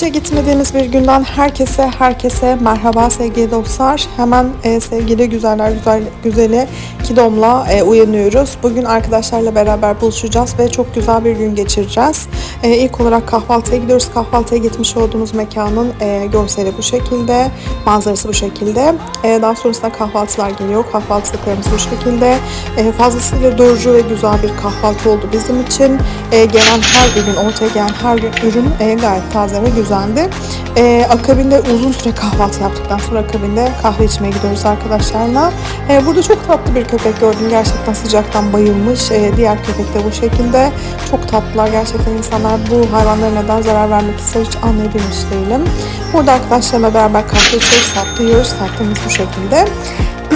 İşe gitmediğimiz bir günden herkese herkese merhaba sevgili dostlar. Hemen e, sevgili güzeller güzel güzeli Kidom'la e, uyanıyoruz. Bugün arkadaşlarla beraber buluşacağız ve çok güzel bir gün geçireceğiz. E, ilk olarak kahvaltıya gidiyoruz. Kahvaltıya gitmiş olduğumuz mekanın e, görseli bu şekilde, manzarası bu şekilde. E, daha sonrasında kahvaltılar geliyor. Kahvaltılıklarımız bu şekilde. E, fazlasıyla doyurucu ve güzel bir kahvaltı oldu bizim için. E, gelen her ürün, ortaya gelen her ürün e, gayet taze ve güzeldi. E, akabinde uzun süre kahvaltı yaptıktan sonra akabinde kahve içmeye gidiyoruz arkadaşlarla. E, burada çok tatlı bir köpek gördüm. Gerçekten sıcaktan bayılmış. E, diğer köpek de bu şekilde. Çok tatlılar. Gerçekten insanlar bu hayvanlara neden zarar vermek ister hiç anlayabilmiş değilim. Burada arkadaşlarımla beraber kahve içiyoruz, tatlı yiyoruz. Tatlımız bu şekilde.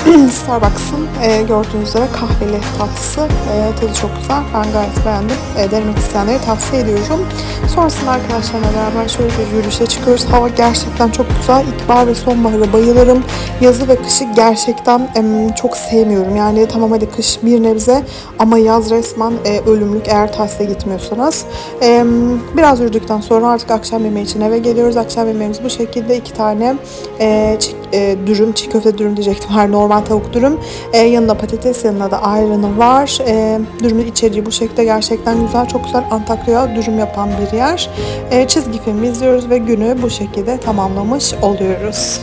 Starbucks'ın e, gördüğünüz üzere kahveli tatlısı. E, tadı çok güzel. Ben gayet beğendim. E, denemek isteyenlere tavsiye ediyorum. Sonrasında arkadaşlarla beraber şöyle yürüyüşe çıkıyoruz. Hava gerçekten çok güzel. İlkbahar ve sonbahara bayılırım. Yazı ve kışı gerçekten çok sevmiyorum. Yani tamam hadi kış bir nebze ama yaz resmen e, ölümlük eğer taksiye gitmiyorsanız. Biraz yürüdükten sonra artık akşam yemeği için eve geliyoruz. Akşam yemeğimiz bu şekilde iki tane e, çi- e, dürüm, çiğ köfte dürüm diyecektim. Her normal tavuk dürüm. E, yanında patates, yanında da ayranı var. E, dürümün içeriği bu şekilde gerçekten güzel. Çok güzel Antakya dürüm yapan bir yer. E, çizgi film izliyoruz ve günü bu şekilde tamamlamış oluyoruz.